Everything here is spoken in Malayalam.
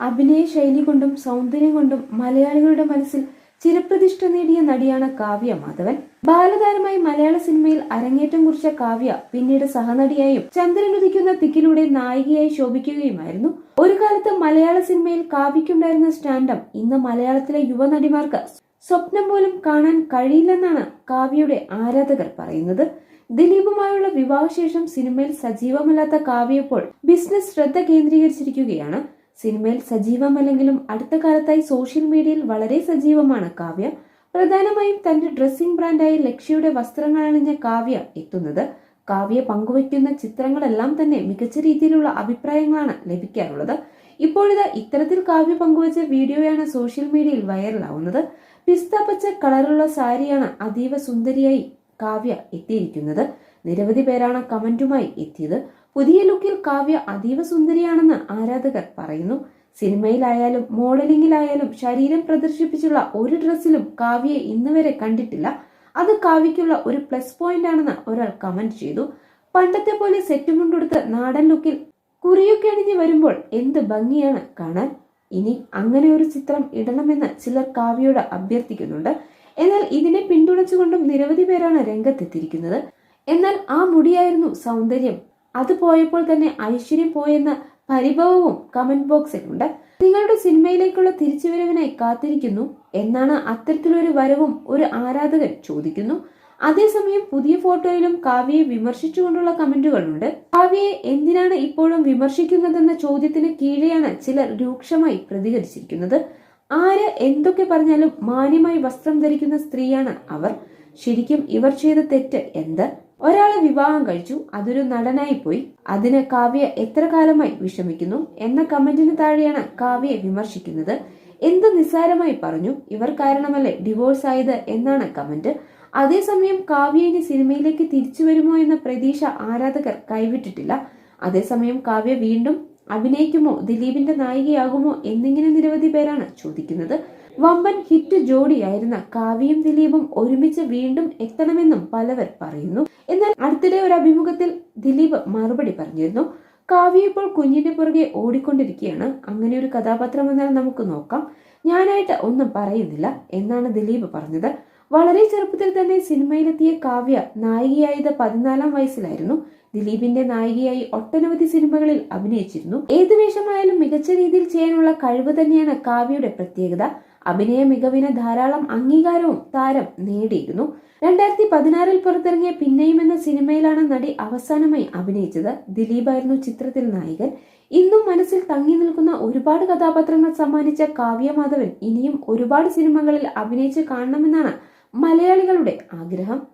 അഭിനയ ശൈലി കൊണ്ടും സൗന്ദര്യം കൊണ്ടും മലയാളികളുടെ മനസ്സിൽ ചിരപ്രതിഷ്ഠ നേടിയ നടിയാണ് കാവ്യ മാധവൻ. ബാലതാരമായി മലയാള സിനിമയിൽ അരങ്ങേറ്റം കുറിച്ച കാവ്യ പിന്നീട് സഹനടിയായും ചന്ദ്രനുദിക്കുന്ന തിക്കിലൂടെ നായികയായി ശോഭിക്കുകയുമായിരുന്നു. ഒരു കാലത്ത് മലയാള സിനിമയിൽ കാവ്യക്കുണ്ടായിരുന്ന സ്റ്റാൻഡം ഇന്ന് മലയാളത്തിലെ യുവനടിമാർക്ക് സ്വപ്നം പോലും കാണാൻ കഴിയില്ലെന്നാണ് കാവ്യയുടെ ആരാധകർ പറയുന്നത്. ദിലീപുമായുള്ള വിവാഹശേഷം സിനിമയിൽ സജീവമല്ലാത്ത കാവ്യപ്പോൾ ബിസിനസ് ശ്രദ്ധ കേന്ദ്രീകരിച്ചിരിക്കുകയാണ്. സിനിമയിൽ സജീവമല്ലെങ്കിലും അടുത്ത കാലത്തായി സോഷ്യൽ മീഡിയയിൽ വളരെ സജീവമാണ് കാവ്യ. പ്രധാനമായും തന്റെ ഡ്രസ്സിംഗ് ബ്രാൻഡായ ലക്ഷ്യയുടെ വസ്ത്രങ്ങൾ അണിഞ്ഞ കാവ്യ എത്തുന്നത്. കാവ്യ പങ്കുവയ്ക്കുന്ന ചിത്രങ്ങളെല്ലാം തന്നെ മികച്ച രീതിയിലുള്ള അഭിപ്രായങ്ങളാണ് ലഭിക്കാറുള്ളത്. ഇപ്പോഴിതാ ഇത്തരത്തിൽ കാവ്യ പങ്കുവച്ച വീഡിയോയാണ് സോഷ്യൽ മീഡിയയിൽ വൈറലാവുന്നത്. പിസ്ത പച്ച കളറുള്ള സാരിയാണ് അതീവ സുന്ദരിയായി കാവ്യ എത്തിയിരിക്കുന്നത്. നിരവധി പേരാണ് കമന്റുമായി എത്തിയത്. പുതിയ ലുക്കിൽ കാവ്യ അതീവ സുന്ദരിയാണെന്ന് ആരാധകർ പറയുന്നു. സിനിമയിലായാലും മോഡലിംഗിലായാലും ശരീരം പ്രദർശിപ്പിച്ചുള്ള ഒരു ഡ്രസ്സിലും കാവ്യയെ ഇന്ന് വരെ കണ്ടിട്ടില്ല. അത് കാവ്യയ്ക്കുള്ള ഒരു പ്ലസ് പോയിന്റ് ആണെന്ന് ഒരാൾ കമന്റ് ചെയ്തു. പണ്ടത്തെ പോലെ സെറ്റ് മുണ്ടെടുത്ത് നാടൻ ലുക്കിൽ കുറിയൊക്കെ അണിഞ്ഞ് വരുമ്പോൾ എന്ത് ഭംഗിയാണ് കാണാൻ. ഇനി അങ്ങനെ ഒരു ചിത്രം ഇടണമെന്ന് ചിലർ കാവ്യയോട് അഭ്യർത്ഥിക്കുന്നുണ്ട്. എന്നാൽ ഇതിനെ പിന്തുണച്ചുകൊണ്ടും നിരവധി പേരാണ് രംഗത്തെത്തിയിരിക്കുന്നത്. എന്നാൽ ആ മുടിയായിരുന്നു സൗന്ദര്യം. അത് പോയപ്പോൾ തന്നെ ഐശ്വര്യം പോയെന്ന പരിഭവവും കമന്റ് ബോക്സിൽ ഉണ്ട്. നിങ്ങളുടെ സിനിമയിലേക്കുള്ള തിരിച്ചുവരവിനായി കാത്തിരിക്കുന്നു എന്നാണ് അത്തരത്തിലൊരു വരവും ഒരു ആരാധകൻ ചോദിക്കുന്നു. അതേസമയം പുതിയ ഫോട്ടോയിലും കാവ്യയെ വിമർശിച്ചുകൊണ്ടുള്ള കമന്റുകളുണ്ട്. കാവ്യയെ എന്തിനാണ് ഇപ്പോഴും വിമർശിക്കുന്നതെന്ന ചോദ്യത്തിന് കീഴെയാണ് ചിലർ രൂക്ഷമായി പ്രതികരിച്ചിരിക്കുന്നത്. ആര് എന്തൊക്കെ പറഞ്ഞാലും മാന്യമായി വസ്ത്രം ധരിക്കുന്ന സ്ത്രീയാണ് അവർ. ശരിക്കും ഇവർ ചെയ്ത തെറ്റ് എന്ത്? ഒരാളെ വിവാഹം കഴിച്ചു അതൊരു നടനായി പോയി. അതിന് കാവ്യ എത്ര കാലമായി വിഷമിക്കുന്നു എന്ന കമന്റിന് താഴെയാണ് കാവ്യയെ വിമർശിക്കുന്നത്. എന്ത് നിസ്സാരമായി പറഞ്ഞു ഇവർ കാരണമല്ലേ ഡിവോഴ്സ് ആയത് എന്നാണ് കമന്റ്. അതേസമയം കാവ്യ ഇനി സിനിമയിലേക്ക് തിരിച്ചു വരുമോ എന്ന പ്രതീക്ഷ ആരാധകർ കൈവിട്ടിട്ടില്ല. അതേസമയം കാവ്യ വീണ്ടും അഭിനയിക്കുമോ ദിലീപിന്റെ നായികയാകുമോ എന്നിങ്ങനെ നിരവധി പേരാണ് ചോദിക്കുന്നത്. വമ്പൻ ഹിറ്റ് ജോഡിയായിരുന്ന കാവ്യയും ദിലീപും ഒരുമിച്ച് വീണ്ടും എത്തണമെന്നും പലവർ പറയുന്നു. എന്നാൽ അടുത്തിടെ ഒരു അഭിമുഖത്തിൽ ദിലീപ് മറുപടി പറഞ്ഞിരുന്നു. കാവ്യ ഇപ്പോൾ കുഞ്ഞിന്റെ പുറകെ ഓടിക്കൊണ്ടിരിക്കുകയാണ്. അങ്ങനെ ഒരു കഥാപാത്രം എന്നാൽ നമുക്ക് നോക്കാം. ഞാനായിട്ട് ഒന്നും പറയുന്നില്ല എന്നാണ് ദിലീപ് പറഞ്ഞത്. വളരെ ചെറുപ്പത്തിൽ തന്നെ സിനിമയിലെത്തിയ കാവ്യ നായികയായത് പതിനാലാം വയസ്സിലായിരുന്നു. ദിലീപിന്റെ നായികയായി ഒട്ടനവധി സിനിമകളിൽ അഭിനയിച്ചിരുന്നു. ഏത് വേഷമായാലും മികച്ച രീതിയിൽ ചെയ്യാനുള്ള കഴിവ് തന്നെയാണ് കാവ്യയുടെ പ്രത്യേകത. അഭിനയ മികവിന് ധാരാളം അംഗീകാരവും താരം നേടിയിരുന്നു. രണ്ടായിരത്തി പതിനാറിൽ പുറത്തിറങ്ങിയ പിന്നെയും എന്ന സിനിമയിലാണ് നടി അവസാനമായി അഭിനയിച്ചത്. ദിലീപായിരുന്നു ചിത്രത്തിൽ നായകൻ. ഇന്നും മനസ്സിൽ തങ്ങി നിൽക്കുന്ന ഒരുപാട് കഥാപാത്രങ്ങൾ സമ്മാനിച്ച കാവ്യ മാധവൻ ഇനിയും ഒരുപാട് സിനിമകളിൽ അഭിനയിച്ച് കാണണമെന്നാണ് മലയാളികളുടെ ആഗ്രഹം.